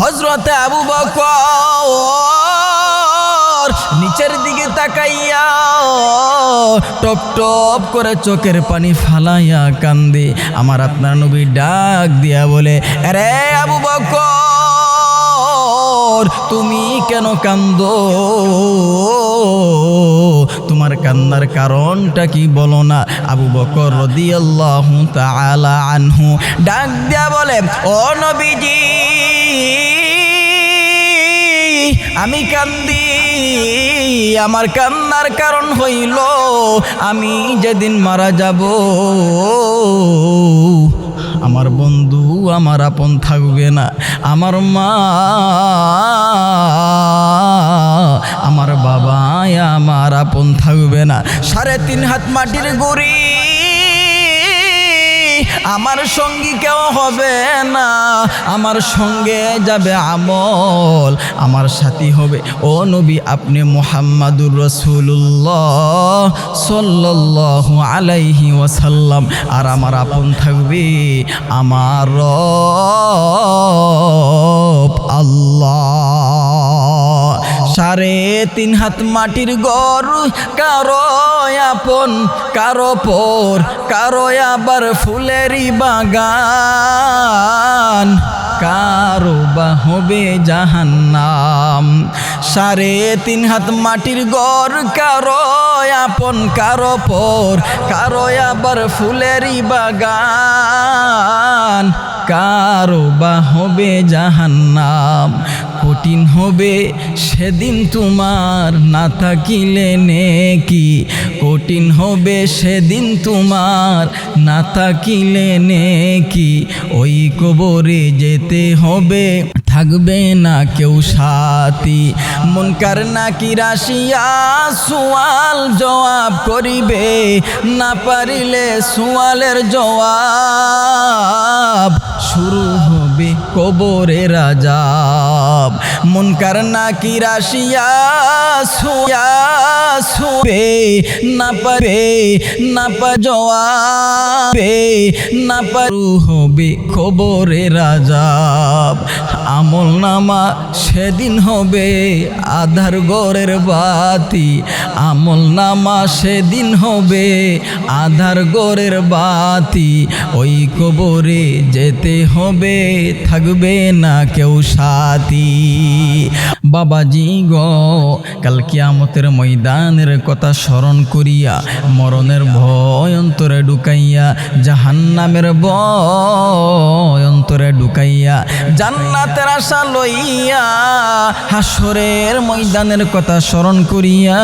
হজরতে আবু বকর নিচের দিকে তাকাইয়া টপ টপ করে চোখের পানি ফালাইয়া কান্দে। আমার আপনার নবী ডাক দিয়া বলে, আরে আবু বকর তুমি কেন কান্দ? তোমার কান্নার কারণটা কি বলো না? আবু বকর রদিয়াল্লাহু তাআলা আনহু ডাক দিয়া বলে, ও নবীজি, আমি কান্দি, আমার কান্নার কারণ হইল, আমি যেদিন মারা যাব, আমার বন্ধু আমার আপন থাকবে না। আমার মা, আমার বাবা আমার আপন থাকবে না। সাড়ে তিন হাত মাটির গুড়ি আমার সঙ্গী কেউ হবে না। আমার সঙ্গে যাবে আমল। আমার সাথী হবে। ও নবী, আপনি মোহাম্মদুর রসুল্লাহ সাল্লাহ আলাইহি ওয়াসাল্লাম। আর আমার আপন থাকবে আমার আল্লাহ। সাড়ে তিন হাত মাটির গর, কারও আপন, কারও পর, কারও আবার ফুলেরই বাগান। কারও বা হবে জাহান্নাম। সাড়ে তিন হাত মাটির গর, কারও আপন, কারও পর, কারও আবার ফুলেরই বাগান। কারও বা হবে জাহান্নাম। কঠিন হবে সেদিন তোমার না থাকিলে নেকি। কঠিন হবে সেদিন তোমার না থাকিলে নেকি। ওই কবরে যেতে হবে, থাকবে না কেউ সাথী। মনকার নাকি রাশিয়া, সোয়াল জবাব করিবে। না পারিলে সোয়ালের জবাব শুরু হবে কবরে রাজাব মনকার নাকি রাশিয়া সুয়া সুবে না পারে না পা না পারু হবে কবরে রাজাব আমল নামা সেদিন হবে আধার গড়ের বাতি। আমল নামা সেদিন হবে আধার গড়ের বাতি। ওই কবরে যেতে হবে থাকবে না কেউ সাথী। বাবাজি গ, কাল কিয়ামতের ময়দানের কথা স্মরণ করিয়া, মরণের ভয় অন্তরে ঢুকাইয়া, জাহান্নামের ভয় অন্তরে ঢুকাইয়া, জান্নাতের আশা লইয়া হাসরের ময়দানের কথা স্মরণ করিয়া,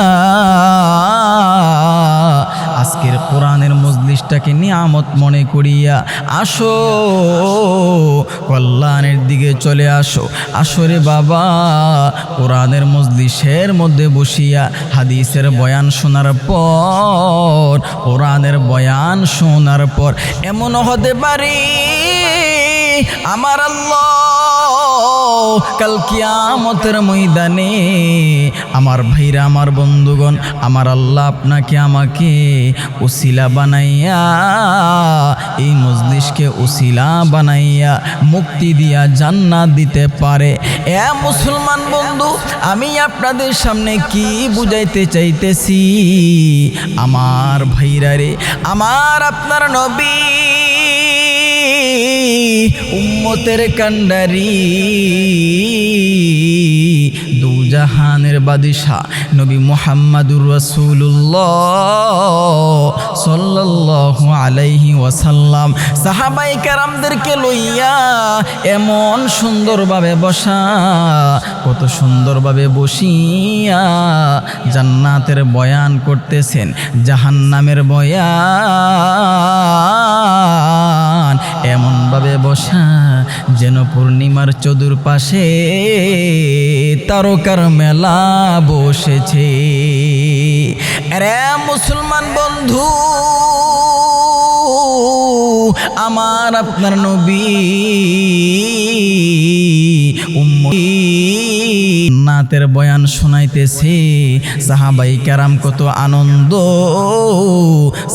আজকের কোরআনের মজলিসটাকে নিয়ামত মনে করিয়া, আসো কল্যাণের দিকে চলে আসো। আসরে বাবা, কোরআনের মজলিসের মধ্যে বসিয়া হাদিসের বয়ান শোনার পর, কোরআনের বয়ান শোনার পর এমন হতে পারি আমার আল্লাহ কাল কিয়ামতের ময়দানে আমার ভাইরা, আমার বন্ধুগণ, আমার আল্লাহ আপনাকে আমাকে উসিলা বানাইয়া, এই মজলিসকে উসিলা বানাইয়া মুক্তি দিয়া জান্নাত দিতে পারে। এ মুসলমান বন্ধু, আমি আপনাদের সামনে কি বুঝাইতে চাইতেছি? আমার ভাইরা রে, আমার আপনার নবী। উম্মতের কান্ডারি। দুজাহানের বাদিশা নবী মোহাম্মদুর রসুল্লাহ সাল্লাহ আলাইহি ওয়াসাল্লাম সাহাবাই কারামদেরকে লইয়া এমন সুন্দরভাবে বসা, কত সুন্দরভাবে বসিয়া জান্নাতের বয়ান করতেছেন, জাহান্নামের বয়ান। এমনভাবে বসা যেন পূর্ণিমার চদুর পাশে তারকার মেলা বসেছে। রে মুসলমান বন্ধু, আমার আপনার নবী নাতের বয়ান শোনাইতেছে। সাহাবাই ক্যারাম কত আনন্দ।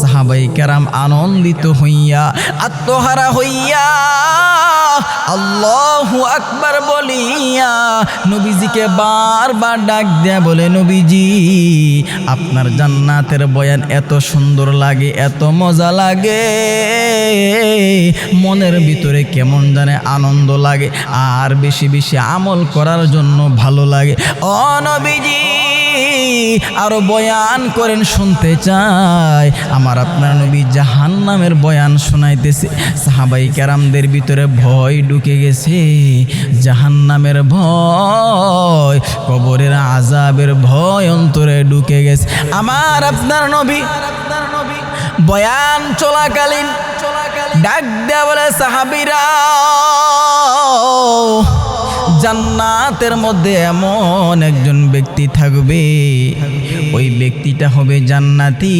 সাহাবাই ক্যারাম আনন্দিত হইয়া আত্মহারা হইয়া আল্লাহু আকবার বলিয়া নবীজিকে বারবার ডাক দেয়া বলে, নবীজি, আপনার জান্নাতের বয়ান এত সুন্দর লাগে, এত মজা লাগে। মনের ভিতরে কেমন জানে আনন্দ লাগে, আর বেশি বেশি আমল করার জন্য ভালো লাগে। ও নবীজি, আরও বয়ান করেন, শুনতে চাই, আমার আপনার নবী জাহান নামের বয়ান শোনাইতেছে। সাহাবাই কেরামদের ভিতরে ভয় ঢুকে গেছে। জাহান্নামের ভয়, কবরের আজাবের ভয় অন্তরে ঢুকে গেছে। আমার আপনার নবী বয়ান চলাকালীন চলাকালীন ডাক দেওয়া বলে, সাহাবিরা জান্নাতের মধ্যে এমন একজন ব্যক্তি থাকবে। ওই ব্যক্তিটা হবে জান্নাতি।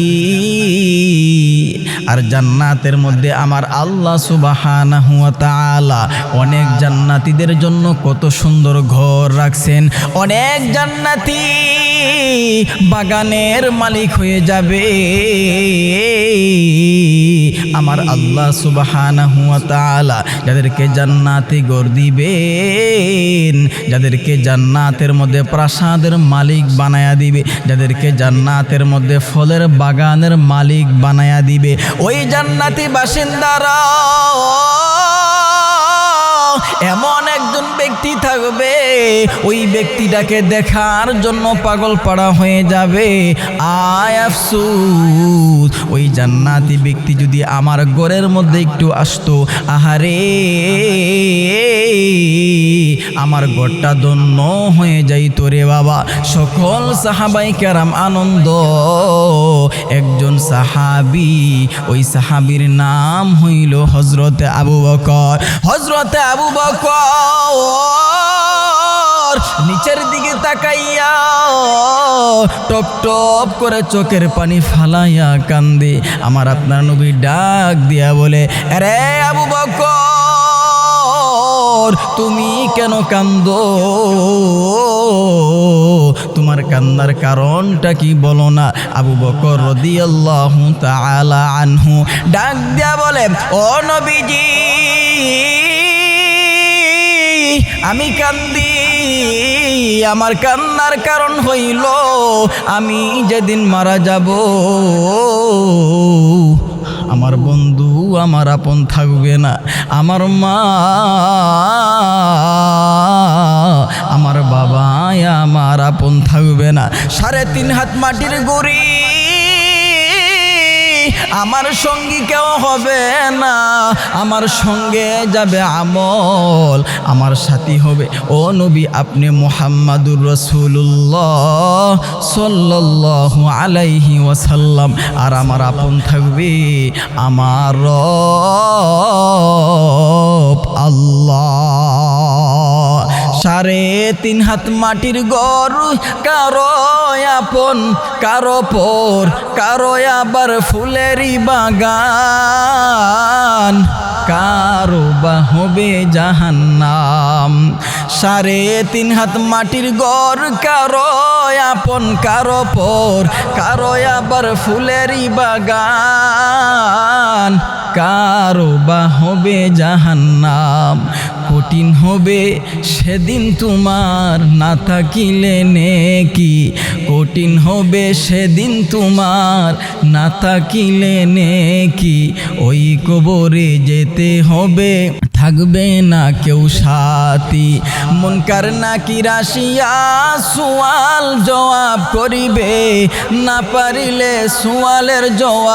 আর জান্নাতের মধ্যে আমার আল্লাহ সুবাহানাহু ওয়া তাআলা অনেক জান্নাতীদের জন্য কত সুন্দর ঘর রাখছেন। অনেক জান্নাতি বাগানের মালিক হয়ে যাবে। আমার আল্লাহ সুবাহানাহু ওয়া তাআলা যাদেরকে জান্নাতি গর দিবেন যাদেরকে জান্নাতের মধ্যে প্রাসাদের মালিক বানায়া দিবে, যাদেরকে জান্নাতের মধ্যে ফলের বাগানের মালিক বানায়া দিবে। ওই জান্নাতি বাসিন্দারা, এমন একজন ব্যক্তি থাকবে, ওই ব্যক্তিটাকে দেখার জন্য পাগল পাড়া হয়ে যাবে। আয় আফসুস, ওই জান্নাতি ব্যক্তি যদি আমার ঘরের মধ্যে একটু আসতো, আহারে, আমার ঘরটা দন্য হয়ে যাইতো রে বাবা। সকল সাহাবাই কেরাম আনন্দ, একজন সাহাবি, ওই সাহাবির নাম হইল হজরতে আবু বকর। হজরতে আবু বকর নিচের দিকে তাকাইয়া টপ টপ করে চোখের পানি ফালাইয়া কান্দে। আমার আপনার নবী ডাক দিয়া বলে, আরে আবু বকর, তুমি কেন কান্দো? তোমার কান্নার কারণটা কি বলো না? আবু বকর রদিয়াল্লাহু তাআলা আনহু ডাক দিয়া বলে, ও নবীজি আমি কান্দি, আমার কান্নার কারণ হইল, আমি যেদিন মারা যাব, আমার বন্ধু, আমার আপন থাকবে না, আমার মা, আমার বাবা আমার আপন থাকবে না। সাড়ে তিন হাত মাটির গড়ি আমার সঙ্গী কেউ হবে না। আমার সঙ্গে যাবে আমল। আমার সাথী হবে। ও নবী, আপনি মোহাম্মদুর রসুল্লাহ সাল্লাহ আলাইহি ওয়াসাল্লাম। আর আমার আপন থাকবে আমার আল্লাহ। সাড়ে তিন হাত মাটির গর, কারও আপন, কারও পর, কারও আবার ফুলেরই বাগান। কারও বা হবে জাহান্নাম। সাড়ে তিন হাত মাটির গর, কারও আপন, কারও পর, কারও আবার ফুলেরই বাগান। কারও বা হবে জাহান্নাম। কঠিন হবে সেদিন তোমার না থাকিলে নেকি? কঠিন হবে সেদিন তোমার না থাকিলে নেকি? ওই কবরে যেতে হবে, থাকবে না কেউ সাথী। মনকার নাকি রাশিয়া সোয়াল জবাব করিবে, না পারিলে সোয়ালের জবাব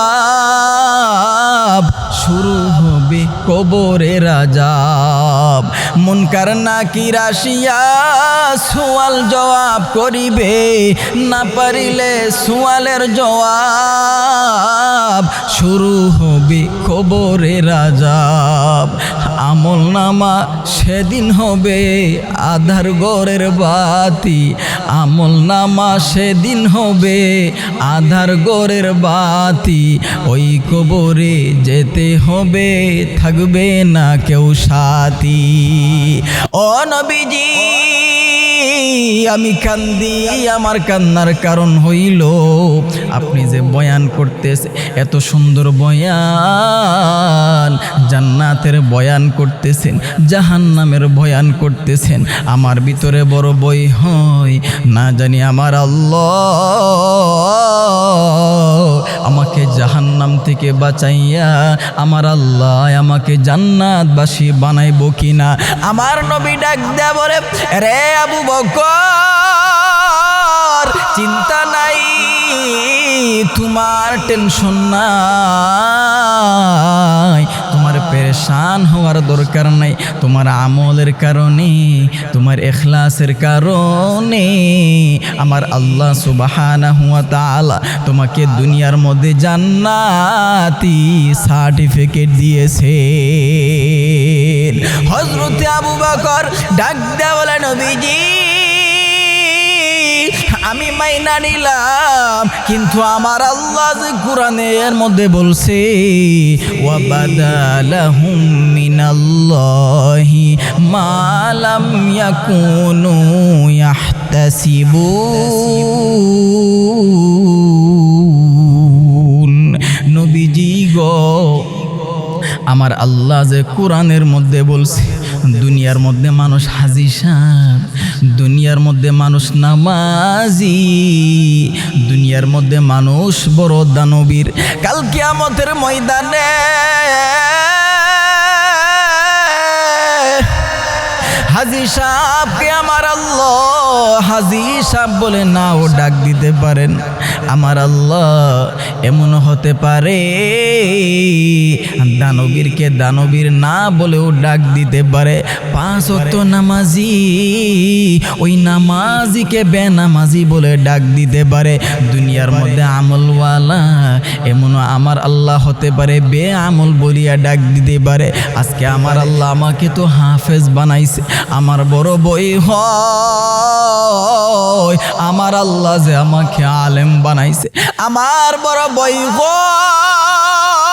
শুরু হবে কবরে রাজাব। মনকার নাকি রাশিয়া, সোয়াল জবাব করিবে। না পারিলে সোয়ালের জবাব। শুরু হবে কবরে রাজাব। আমল নামা সেদিন হবে আধার গড়ের বাতি। আমল নামা সেদিন হবে আধার গড়ের বাতি। ওই কবরে যেতে হবে, থাকবে না কেউ সাথী। ও নবীজি, আমি কান্দি, আমার কান্নার কারণ হইল। আপনি যে বয়ান করতেছে, এত সুন্দর বয়ান, জান্নাতের বয়ান করতেছেন, জাহান্নামের বয়ান করতেছেন, আমার ভিতরে বড় বই হয়, না জানি আমার আল্লাহ আমাকে জাহান্নাম থেকে বাঁচাইয়া, আমার আল্লাহ আমাকে জান্নাতবাসী বানাইবো কিনা? আমার নবী ডাক দেয়া বলে রে আবু বকর, চিন্তা নাই, তোমার টেনশন নাই। পেরেশান হওয়ার দরকার নাই। তোমার আমলের কারণে, তোমার এখলাসের কারণে। আমার আল্লাহ সুবাহানা হুয়া তালা তোমাকে দুনিয়ার মধ্যে জান্নাতি সার্টিফিকেট দিয়েছে হজরতে আবু বকর ডাক দেওয়া বলে, নবীজি আমি মাইনা নিলাম, কিন্তু আমার আল্লাহ যে কোরআনের মধ্যে বলছে ওয়াবাদালাহুম মিনাল্লাহি মা লাম ইয়াকুনু ইয়াহতাসিবুন। নবীজি গো, আমার আল্লাহ যে কোরআনের মধ্যে বলছে, দুনিয়ার মধ্যে মানুষ হাজি সাহ দুনিয়ার মধ্যে মানুষ নামাজি, দুনিয়ার মধ্যে মানুষ বড় দানবীর। কাল কিয়ামতের ময়দানে হাজি সাহকে আমার হাজি সাহ বলে, না, ও ডাক দিতে পারেন। আমার আল্লাহ এমন হতে পারে। দানবীরকে দানবীর না বলেও ডাক দিতে পারে। পাঁচ অক্ত নামাজি, ওই নামাজিকে বেনামাজি বলে ডাক দিতে পারে। দুনিয়ার মধ্যে আমলওয়ালা এমন আমার আল্লাহ হতে পারে। বে আমল বলিয়া ডাক দিতে পারে। আজকে আমার আল্লাহ আমাকে তো হাফেজ বানাইছে। আমার বড় বই হয়। আমার আল্লাহ যে আমাকে আলেম বানাইছে, আমার বড় বই হয়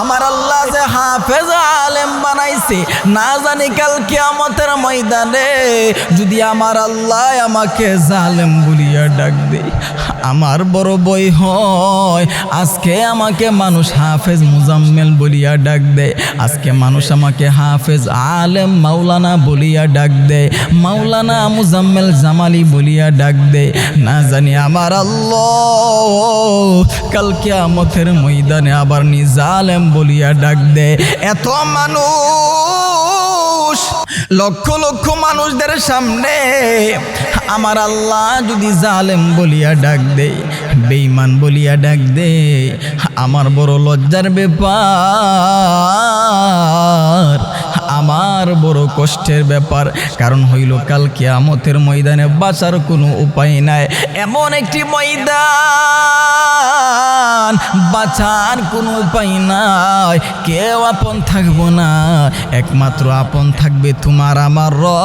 আমার আল্লাহ যে হাফেজ আলেম বানাইছে, না জানি কাল কিয়ামতের ময়দানে যদি আমার আল্লাহ আমাকে জালেম বলিয়া ডাক দে। আমার বড় বই হয়। আজকে আমাকে মানুষ হাফেজ মুজাম্মেল বলিয়া ডাক দেয় আজকে মানুষ আমাকে হাফেজ আলেম মাওলানা বলিয়া ডাক দেয় মাওলানা মুজাম্মেল জামালি বলিয়া ডাক দেয় না জানি আমার আল্লাহ কালকে কিয়ামতের ময়দানে আবার নিজ আলেম বলিয়া ডাক দেয় এত মানুষ লক্ষ লক্ষ মানুষদের সামনে আমার আল্লাহ যদি জালেম বলিয়া ডাক দে বেইমান বলিয়া ডাক দে, আমার বড় লজ্জার ব্যাপার। আমার বড় কষ্টের ব্যাপার। কারণ হইল কাল কিয়ামতের ময়দানে বাঁচার কোনো উপায় নাই। এমন একটি ময়দান, বাঁচার কোনো উপায় নাই। কেউ আপন থাকব না, একমাত্র আপন থাকবে তোমার আমার রব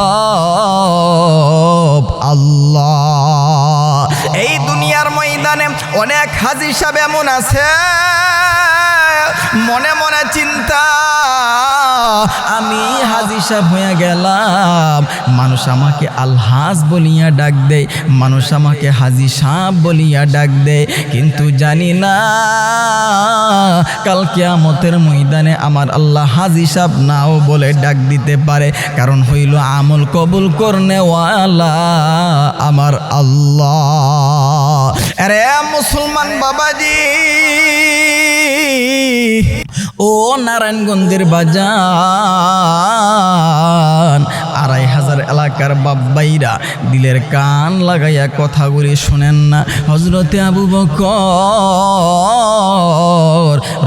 আল্লাহ। এই দুনিয়ার ময়দানে অনেক হাজি সাহেব এমন আছে। মনে মনে চিন্তা, আমি হাজি সাহেব হয়ে গেলাম। মানুষ আমাকে আলহাজ বলিয়া ডাক দেয়, মানুষ আমাকে হাজি সাহেব বলিয়া ডাক দেয়। কিন্তু জানি না, কাল কিয়ামতের ময়দানে আমার আল্লাহ হাজি সাহেব নাও বলে ডাক দিতে পারে। কারণ হইল আমল কবুল করনে ওয়ালা আমার আল্লাহ। আরে মুসলমান বাবাজি ও নারায়ণগঞ্জের বাজার আড়াই হাজার এলাকার বাব্বাইরা দিলের কান লাগাইয়া কথাগুলি শোনেন না। হজরতে আবু বকর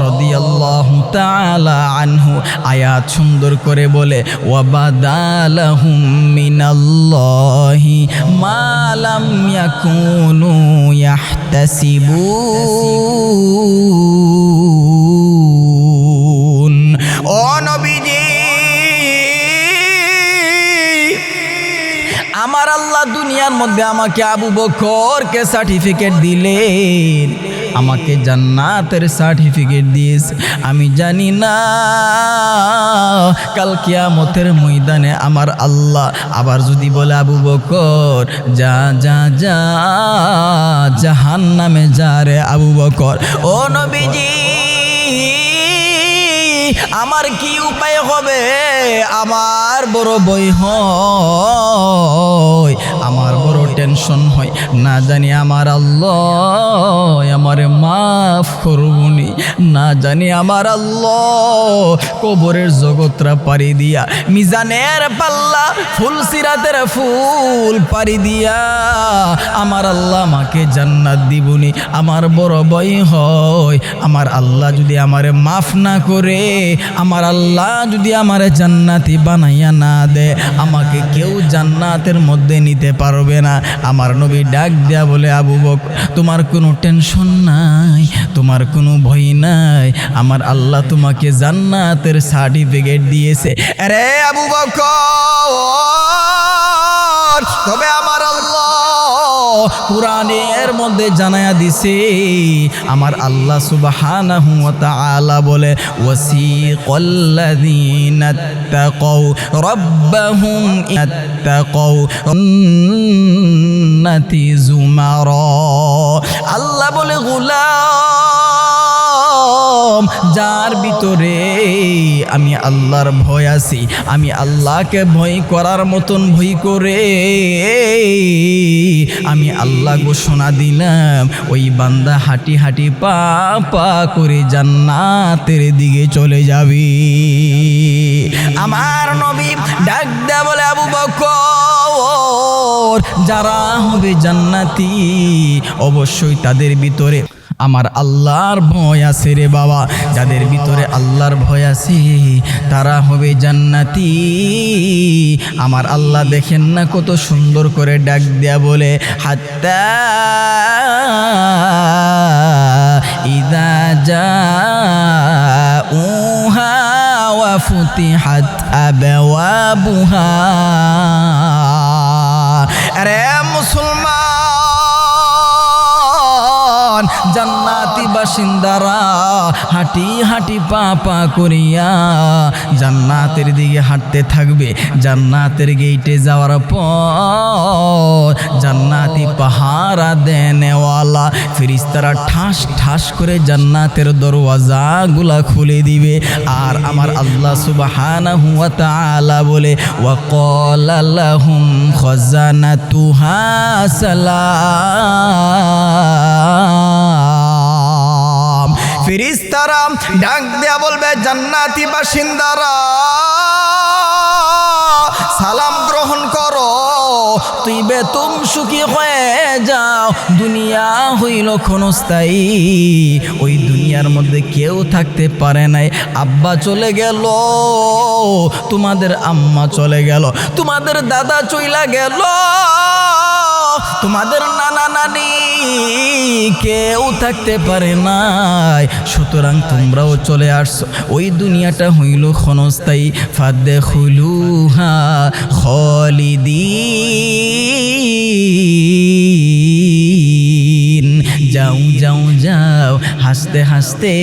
রদিয়াল্লাহু তাআলা আনহু আয়াত সুন্দর করে বলে ওয়াবাদালাহুম মিনাল্লাহি দুনিয়ার মধ্যে আমাকে আবু বকরকে সার্টিফিকেট দিলেন। আমাকে জান্নাতের সার্টিফিকেট দিয়েছে। আমি জানি না, কাল কিয়ামতের ময়দানে আমার আল্লাহ আবার যদি বলে আবু বকর, যা যা যা জাহান নামে যা রে আবু বকর। ও নবীজি, আমার কি উপায় হবে? আমার বড় বই বড় টেনশন হয়। না জানি আমার আল্লাহ আমারে মাফ করবনি না জানি আমার আল্লাহ কবরের জগৎরা পারি দিয়া, মিজানের পাল্লা ফুল সিরাতের ফুল পারি দিয়া আমার আল্লাহ আমাকে জান্নাত দিবনি। আমার বড় বই হয়, আমার আল্লাহ যদি আমারে মাফ না করে, আমার আল্লাহ যদি আমারে জান্নাতি বানাইয়া না দে আমাকে কেউ জান্নাতের মধ্যে নিতে পারবে না। আমার নবী ডাক দেয়া বলে, আবু বক, তোমার কোনো টেনশন নাই, তোমার কোনো ভয় নাই। আমার আল্লাহ তোমাকে জান্নাতের সার্টিফিকেট দিয়েছে। আরে আবু বক তবে আমার আল্লাহ কোরআনের মধ্যে জানায়া দিছে আমার আল্লাহ সুবহানাহু ওয়া বলে আল্লাহ বলে গোলাম যার ভিতরে আমি আল্লাহর ভয় আছি। আমি আল্লাহকে ভয় করার মতন ভয় করে আমি আল্লাহ ঘোষণা দিলাম, ওই বান্দা হাঁটি হাঁটি পা পা করে জান্নাতের দিকে চলে যাবি। আমার নবী ডাক দেয়া বলে, আবু বকর, যারা হবে জান্নাতি, অবশ্যই তাদের ভিতরে আমার আল্লাহর ভয় আছে রে বাবা যাদের ভিতরে আল্লাহর ভয় আছে তারা হবে জান্নাতি আমার আল্লাহ দেখেন না কত সুন্দর করে ডাক দেয়া বলে হাত্তা ইদা যা উহা وفتحت أبوابها আরে মুসলমান জান্নাতি বাসিন্দারা, হাঁটি হাঁটি পা পা করিয়া জান্নাতের দিকে হাঁটতে থাকবে। জান্নাতের গেইটে যাওয়ার পর জান্নাতি পাহারা দেনেওয়ালা ফিরিস্তারা ঠাস ঠাস করে জান্নাতের দরওয়াজাগুলা খুলে দিবে। আর আমার আল্লাহ সুবাহানা হুয়া তালা বলে ওয়া ক্বালা লাহুম খাজানাতুহা সালাম। ফিরিস্তারা ডাক দেয়া বলবে, জান্নাতি বাসিন্দারা, সালাম গ্রহণ করো। তুই বে তুম সুখী হয়ে যাও। দুনিয়া হইল ক্ষণস্থায়ী। ওই দুনিয়ার মধ্যে কেউ থাকতে পারে নাই। আব্বা চলে গেল, তোমাদের আম্মা চলে গেল, তোমাদের দাদা চইলা গেল, তোমাদের নানা নানি কেউ থাকতে পারে নাই। সুতরাং তোমরাও চলে আসছো ওই দুনিয়াটা হইল ক্ষণস্থায়ী। ফাদে খুলুহা খলিদিন। যাও যাও যাও। হাসতে হাসতে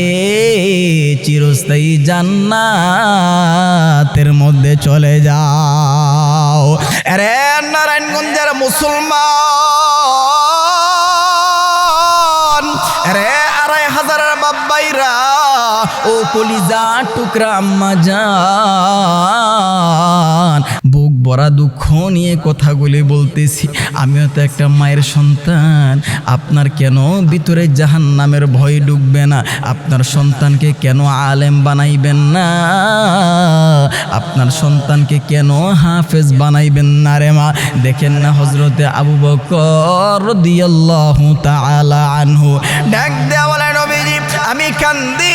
চিরস্থায়ী জান্নাতের মধ্যে চলে যাও। আরে নারায়ণগঞ্জের মুসলমান ও কলিজা টুকরা আম্মা যান বুক বড়া দুঃখ নিয়ে কথাগুলি বলতেছি। আমিও তো একটা মায়ের সন্তান। আপনার কেন ভিতরে জাহান নামের ভয় ডুববে না? আপনার সন্তানকে কেন আলেম বানাইবেন না? আপনার সন্তানকে কেন হাফেজ বানাইবেন না রে মা? দেখেন না হজরতে আবু বকর রাদিয়াল্লাহু তাআলা আনহু। ডাক দেওয়া বলে নবীজি, আমি কান্দি।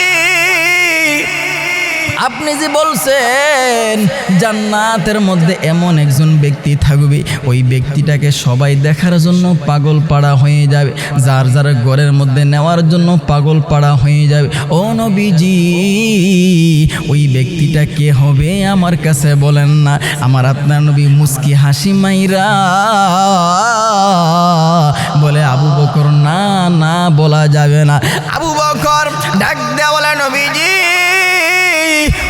আপনি যে বলছেন, জান্নাতের মধ্যে এমন একজন ব্যক্তি থাকবে, ওই ব্যক্তিটাকে সবাই দেখার জন্য পাগল পাড়া হয়ে যাবে, যার যার ঘরের মধ্যে নেওয়ার জন্য পাগল পাড়া হয়ে যাবে। ও নবীজি, ওই ব্যক্তিটা কে হবে আমার কাছে বলেন না। আমার আপনার নবী মুস্কি হাসি মাইরা বলে, আবু বকর, না না বলা যাবে না। আবু বকর ডাক দেওয়া বলে, নবীজি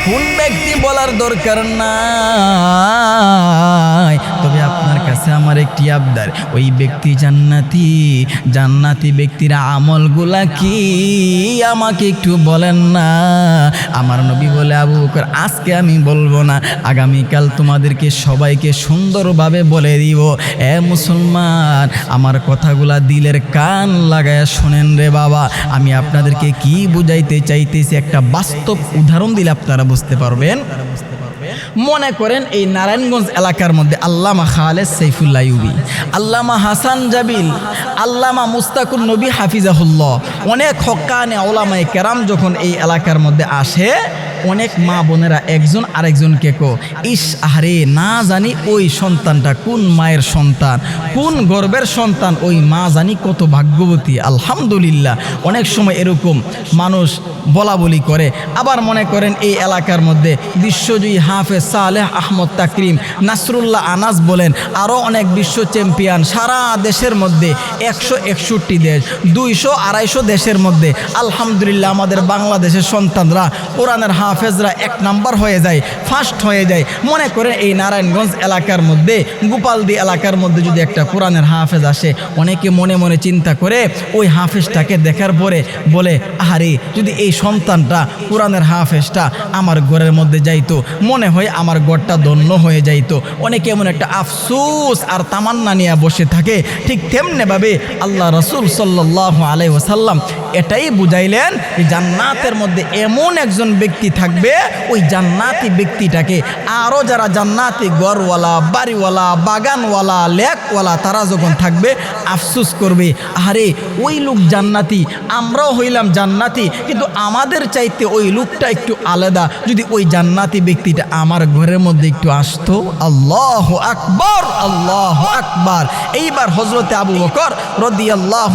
কোন ব্যক্তি বলার দরকার কাছে আমার একটি আবদার। ওই ব্যক্তি জান্নাতি জান্নাতি ব্যক্তির আমলগুলা কি? আমাকে একটু বলেন না। আমার নবী বলে, আবু বকর, আজকে আমি বলব না। আগামীকাল তোমাদেরকে সবাইকে সুন্দরভাবে বলে দিব। এ মুসলমান, আমার কথাগুলা দিলের কান লাগায় শোনেন রে বাবা। আমি আপনাদেরকে কি বুঝাইতে চাইতেছি? একটা বাস্তব উদাহরণ দিলে আপনারা বুঝতে পারবেন। মনে করেন এই নারায়ণগঞ্জ এলাকার মধ্যে আল্লামা খালেদ সৈফুল্লাহ ইউবি, আল্লামা হাসান জাবিল, আল্লামা মুস্তাকুর নবী হাফিজাহুল্লাহ। অনেক হকানে ওলামায় কেরাম যখন এই এলাকার মধ্যে আসে অনেক মা বোনেরা একজন আরেকজনকে কো, ইস, আহারে, না জানি ওই সন্তানটা কোন মায়ের সন্তান, কোন গর্বের সন্তান, ওই মা জানি কত ভাগ্যবতী। আলহামদুলিল্লাহ, অনেক সময় এরকম মানুষ বলা বলি করে। আবার মনে করেন এই এলাকার মধ্যে বিশ্বজয়ী হাফেজ সালেহ আহমদ তাকরিম, নাসরুল্লাহ আনাস বলেন আরও অনেক বিশ্ব চ্যাম্পিয়ন সারা দেশের মধ্যে একশো একষট্টি দেশ, দুইশো আড়াইশো দেশের মধ্যে। আলহামদুলিল্লাহ, আমাদের বাংলাদেশের সন্তানরা কোরআনের হাফেজরা এক নাম্বার হয়ে যায় ফার্স্ট হয়ে যায়। মনে করে এই নারায়ণগঞ্জ এলাকার মধ্যে, গোপালদি এলাকার মধ্যে যদি একটা কোরআনের হাফেজ আসে, অনেকে মনে মনে চিন্তা করে, ওই হাফেজটাকে দেখার পরে বলে, আহারে, যদি এই সন্তানটা কোরআনের হাফেজটা আমার ঘরের মধ্যে যাইতো, মনে হয় আমার ঘরটা ধন্য হয়ে যাইতো। অনেকে এমন একটা আফসোস আর তামান্না নিয়ে বসে থাকে, ঠিক তেমনিভাবে আল্লাহ রসুল সাল্লাহ আলাই ওসাল্লাম এটাই বুঝাইলেন জান্নাতের মধ্যে এমন একজন ব্যক্তি থাকবে ওই জান্নাতি ব্যক্তিটাকে। আরও যারা জান্নাতি গড়ওয়ালা বাড়িওয়ালা, বাগানওয়ালা, লেকওয়ালা, তারা যখন থাকবে, আফসুস করবে, আরে ওই লোক জান্নাতি, আমরাও হইলাম জান্নাতি, কিন্তু আমাদের চাইতে ওই লোকটা একটু আলাদা। যদি ওই জান্নাতি ব্যক্তিটা আমার ঘরের মধ্যে একটু আসতো, আল্লাহ আকবর, আল্লাহ আকবার। এইবার হজরতে আবু বকর রদি আল্লাহ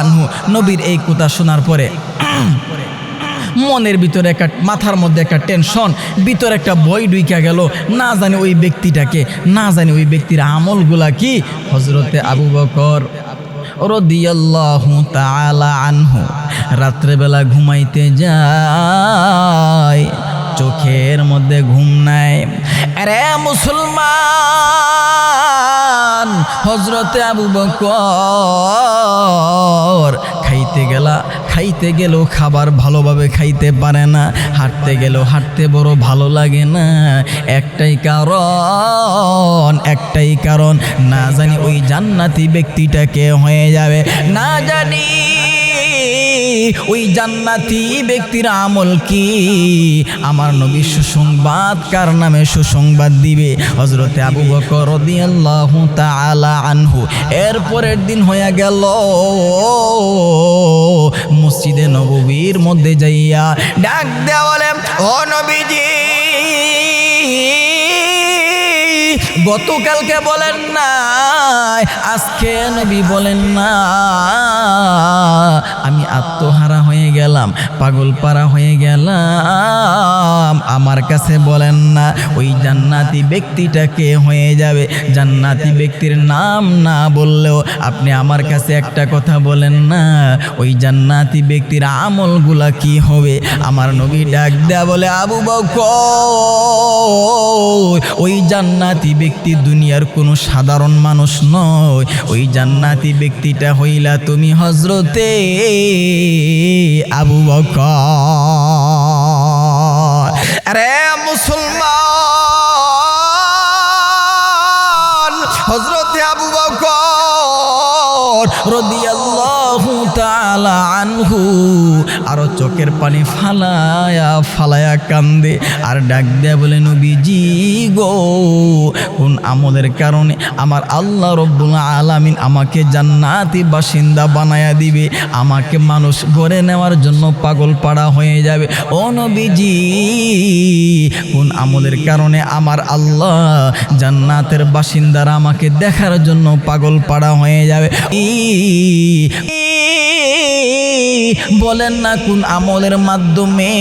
আনহু, নবীর এই কথা শোনার পরে মনের ভিতরে একটা মাথার মধ্যে একটা টেনশন ভিতরে একটা বই ডুইকা গেল। না জানি ওই ব্যক্তিটাকে, না জানি ওই ব্যক্তির আমলগুলা কি। হজরতে আবু বকর আনহু রাত্রেবেলা ঘুমাইতে যায়, চোখের মধ্যে ঘুম নাই আরে মুসলমান হজরতে আবু বকর খাইতে গেলা, খাইতে গেলেও খাবার ভালোভাবে খাইতে পারে না। হাঁটতে গেলেও হাঁটতে বড় ভালো লাগে না। একটাই কারণ একটাই কারণ, না জানি ওই জান্নাতি ব্যক্তিটাকে হয়ে যাবে। না জানি ওই জান্নাতি ব্যক্তির আমল কি? আমার নবী সুসংবাদ কার নামে সুসংবাদ দিবে? হজরতে আবু বকর রাদিয়াল্লাহু তাআলা আনহু। এরপরের দিন হয়ে গেল। মসজিদে নববীর মধ্যে যাইয়া ডাক দেওয়ালে ও নবীজি গতকালকে বলেন না আজকে নবী বলেন না আমি আত্মহারা গেলাম, পাগল পাড়া হয়ে গেলাম। আমার কাছে বলেন না, ওই জান্নাতি ব্যক্তিটা কে হয়ে যাবে? জান্নাতি ব্যক্তির নাম না বললেও আপনি আমার কাছে একটা কথা বলেন না, ওই জান্নাতি ব্যক্তির আমলগুলা কি হবে? আমার নবী ডাক দেয়া বলে, আবু বকর, ওই জান্নাতি ব্যক্তি দুনিয়ার কোনো সাধারণ মানুষ নয়। ওই জান্নাতি ব্যক্তিটা হইলা তুমি হজরতে আবু বকর। আরে মুসলমান হজরতে আবু বকর রদিয়াল্লাহু আনহু, আরও চোখের পানি ফালায়া ফালায়া কান্দে। আর ডাক দেয়া বলে, নবীজি গো, কোন আমলের কারণে আমার আল্লাহ রব্বুল আলামিন আমাকে জান্নাতি বাসিন্দা বানায়া দিবে? আমাকে মানুষ গড়ে নেওয়ার জন্য পাগল পাড়া হয়ে যাবে। ও নবীজি, কোন আমলের কারণে আমার আল্লাহ জান্নাতের বাসিন্দারা আমাকে দেখার জন্য পাগল পাড়া হয়ে যাবে? ই বলেন না কোন আমলের মাধ্যমে।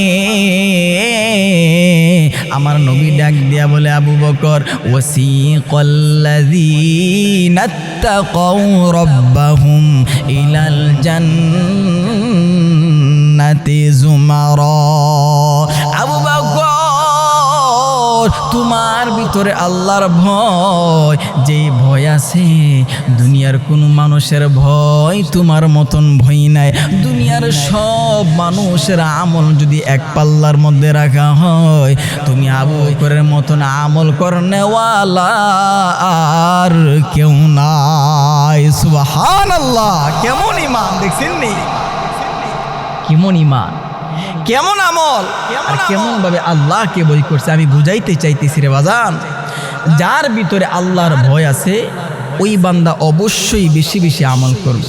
আমার নবী ডাক দিয়া বলে, আবু বকর তাকাউ রাব্বাহুম ইলাল জান্নাতি জুমারা। আবু বকর, তোমার ভিতরে আল্লাহর ভয়। যেই ভয় আছে, দুনিয়ার কোনো মানুষের ভয় তোমার মতন ভয় নাই। দুনিয়ার সব মানুষের আমল যদি এক পাল্লার মধ্যে রাখা হয়, তুমি আবু বকরের মতন আমল করনেওয়ালা আর কেউ নাই। আল্লাহ কেমন ইমান দেখছেন নি? কেমন ইমান কেমন আমল? আর কেমন ভাবে আল্লাহকে বই করছে আমি বুঝাইতে চাইতেছি রে বাজান। যার ভিতরে আল্লাহর ভয় আছে ওই বান্দা অবশ্যই বেশি বেশি আমল করবে।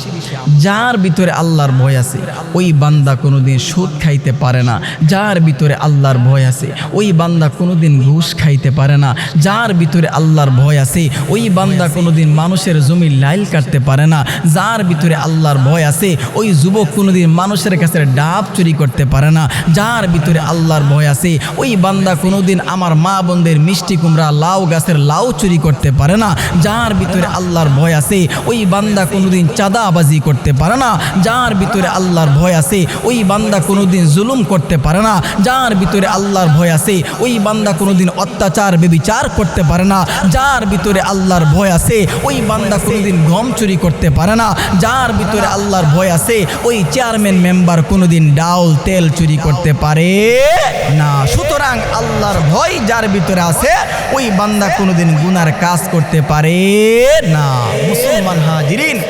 যার ভিতরে আল্লাহর ভয় আছে, ওই বান্দা কোনোদিন সুদ খাইতে পারে না। যার ভিতরে আল্লাহর ভয় আছে, ওই বান্দা কোনোদিন ঘুষ খাইতে পারে না। যার ভিতরে আল্লাহর ভয় আছে, ওই বান্দা কোনোদিন মানুষের জমি লাইল কাটতে পারে না। যার ভিতরে আল্লাহর ভয় আছে, ওই যুবক কোনোদিন মানুষের কাছে ডাব চুরি করতে পারে না। যার ভিতরে আল্লাহর ভয় আছে, ওই বান্দা কোনোদিন আমার মা বোনদের মিষ্টি কুমড়া, লাউ গাছের লাউ চুরি করতে পারে না। যার ভিতরে আল্লাহর ভয় আছে, ওই বান্দা কোনোদিন চাঁদাবাজি করতে পারে না। যার ভিতরে আল্লাহর ভয় আছে, ওই বান্দা কোনোদিন জুলুম করতে পারে না। যার ভিতরে আল্লাহর ভয় আছে, ওই বান্দা কোনোদিন অত্যাচার বেবিচার করতে পারে না। যার ভিতরে আল্লাহর ভয় আছে, ওই বান্দা কোনোদিন গম চুরি করতে পারে না। যার ভিতরে আল্লাহর ভয় আছে, ওই চেয়ারম্যান মেম্বার কোনোদিন ডাউল তেল চুরি করতে পারে না। সুতরাং আল্লাহর ভয় যার ভিতরে আছে, ওই বান্দা কোনোদিন গুনার কাজ করতে পারে না মুসলমান হাজিরিন।